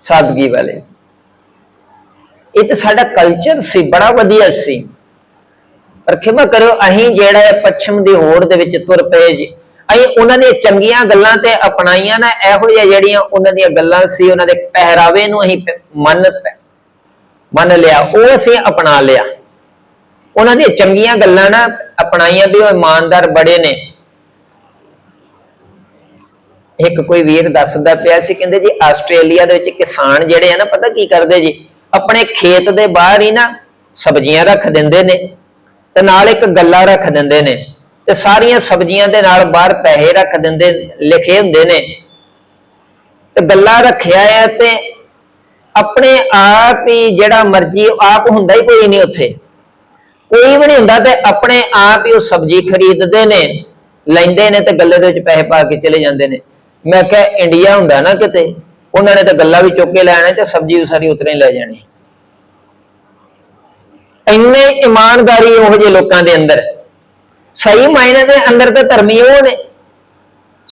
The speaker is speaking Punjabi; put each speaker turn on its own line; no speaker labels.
ਸਾਦਗੀ ਵਾਲੇ। ਇਹ ਤੇ ਸਾਡਾ ਕਲਚਰ ਸੀ, ਬੜਾ ਵਧੀਆ ਸੀ। ਪਰ ਖਿਮਾ ਕਰਿਓ, ਅਸੀਂ ਜਿਹੜਾ ਹੈ ਪੱਛਮ ਦੀ ਹੋੜ ਦੇ ਵਿੱਚ ਤੁਰ ਪਏ ਜੀ, ਅਸੀਂ ਉਹਨਾਂ ਦੀਆਂ ਚੰਗੀਆਂ ਗੱਲਾਂ ਤੇ ਅਪਣਾਈਆਂ ਨਾ, ਇਹੋ ਜਿਹੀਆਂ ਜਿਹੜੀਆਂ ਉਹਨਾਂ ਦੀਆਂ ਗੱਲਾਂ ਸੀ, ਉਹਨਾਂ ਦੇ ਪਹਿਰਾਵੇ ਨੂੰ ਅਸੀਂ ਮੰਨ ਪ- ਮੰਨ ਲਿਆ, ਉਹ ਅਸੀਂ ਅਪਣਾ ਲਿਆ। ਉਹਨਾਂ ਦੀਆਂ ਚੰਗੀਆਂ ਗੱਲਾਂ ਨਾ, ਅਪਣਾਈਆਂ ਵੀ ਉਹ ਇਮਾਨਦਾਰ ਬੜੇ ਨੇ। ਇੱਕ ਕੋਈ ਵੀਰ ਦੱਸਦਾ ਪਿਆ ਸੀ, ਕਹਿੰਦੇ ਜੀ ਆਸਟ੍ਰੇਲੀਆ ਦੇ ਵਿੱਚ ਕਿਸਾਨ ਜਿਹੜੇ ਆ ਨਾ, ਪਤਾ ਕੀ ਕਰਦੇ ਜੀ? ਆਪਣੇ ਖੇਤ ਦੇ ਬਾਹਰ ਹੀ ਨਾ ਸਬਜ਼ੀਆਂ ਰੱਖ ਦਿੰਦੇ ਨੇ ਤੇ ਨਾਲ ਇੱਕ ਗੱਲਾ ਰੱਖ ਦਿੰਦੇ ਨੇ ਤੇ ਸਾਰੀਆਂ ਸਬਜ਼ੀਆਂ ਦੇ ਨਾਲ ਬਾਹਰ ਪੈਸੇ ਰੱਖ ਦਿੰਦੇ, ਲਿਖੇ ਹੁੰਦੇ ਨੇ। ਤੇ ਗੱਲਾ ਰੱਖਿਆ ਹੈ ਤੇ ਆਪਣੇ ਆਪ ਹੀ ਜਿਹੜਾ ਮਰਜ਼ੀ, ਆਪ ਹੁੰਦਾ ਹੀ ਕੋਈ ਨਹੀਂ ਉੱਥੇ। ਕੋਈ ਵੀ ਨਹੀਂ ਹੁੰਦਾ ਤੇ ਆਪਣੇ ਆਪ ਹੀ ਉਹ ਸਬਜ਼ੀ ਖਰੀਦਦੇ ਨੇ, ਲੈਂਦੇ ਨੇ ਤੇ ਗੱਲੇ ਦੇ ਵਿੱਚ ਪੈਸੇ ਪਾ ਕੇ ਚਲੇ ਜਾਂਦੇ ਨੇ। ਮੈਂ ਕਿਹਾ ਇੰਡੀਆ ਹੁੰਦਾ ਨਾ ਕਿਤੇ, ਉਹਨਾਂ ਨੇ ਤਾਂ ਗੱਲਾਂ ਵੀ ਚੁੱਕ ਕੇ ਲੈਣਾ ਤੇ ਸਬਜ਼ੀ ਵੀ ਸਾਰੀ ਉਤਰੇ ਲੈ ਜਾਣੀ। ਇੰਨੇ ਇਮਾਨਦਾਰੀ ਉਹ ਜਿਹੇ ਲੋਕਾਂ ਦੇ ਅੰਦਰ। ਸਹੀ ਮਾਇਨੇ ਦੇ ਅੰਦਰ ਤਾਂ ਧਰਮੀ ਉਹ ਨੇ।